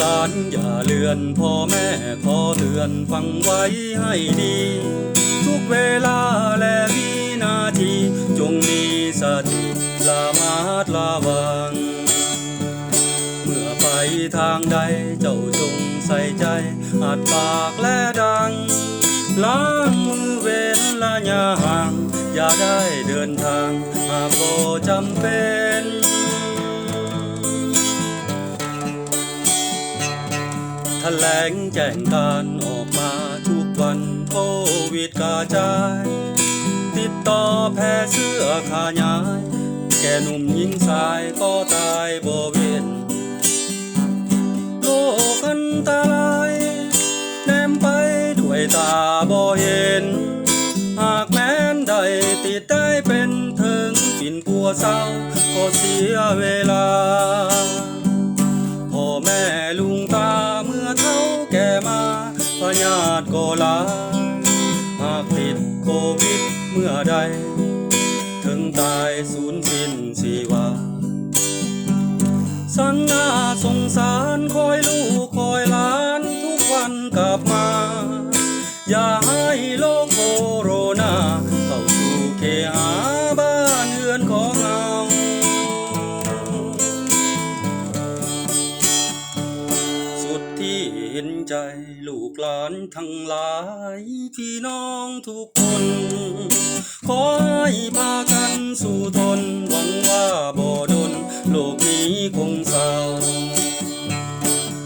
หลานอย่าเลือนพ่อแม่ขอเตือนฟังไว้ให้ดี ทุกเวลาและวินาที จงมีสติละมาดระวัง เมื่อไปทางใดเจ้าจงใส่ใจอาจปากและดัง ล้างมือเว้นละยาห่าง อย่าได้เดินทางหากบ่จำเป็น แถลงแจ้งการออกมาทุกวันโควิดกระจาย ติดต่อแพร่เสื้อขายาย แก่หนุ่มหญิงชายก็ตายบ่เวนโลกอันตรายแนมไปด้วยตาบ่เห็น หากแม้นใดติดได้เป็นถึงปิ่นปัวเศร้าก็เสียเวลาพ่อแม่ลุงตา ญาติก็ลาหากติดโควิดเมื่อใด ถึงตายสูญสิ้นชีวา สังนาสงสารคอยลูกคอยหลานทุกวันกลับมา อย่า ใจลูกหลานทั้งหลาย พี่น้องทุกคน ขอให้พากันสู่ทน หวังว่าบ่ดน โลกนี้คงเศร้า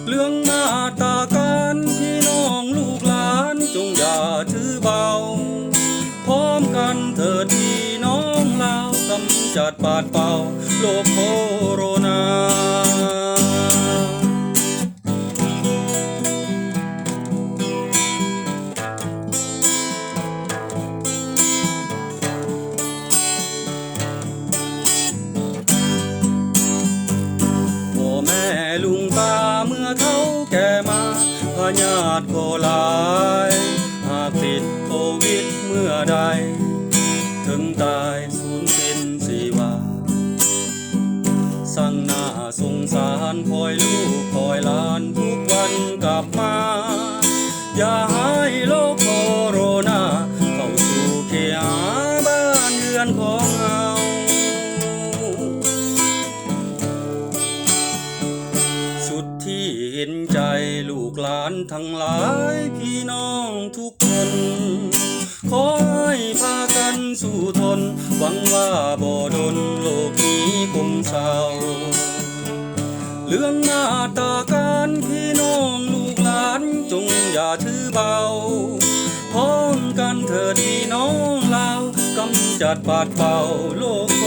เรื่องมาตราการพี่น้องลูกหลานจงอย่าถือเบา พร้อมกันเถิดพี่น้องเลากำจัดปาดเป่าโรคโคโรนา ญาติก็หลายหากติดโควิดเมื่อใด ถึงตายสูญสิ้นสีวาสั่งหน้าสงสารคอยลูกคอยหลานทุกวันกลับมา อย่า ห็นใจลูกหลานทั้งหลายพี่น้องทุกคน ขอให้พากันสู้ทน หวังว่าบ่ดนโลกนี้คงเศร้าเรื่องหน้าตาการพี่น้องลูกหลานจงอย่าถือเบา พร้อมกันเถิดพี่น้องลากำจัดปาดเป่าโลกโค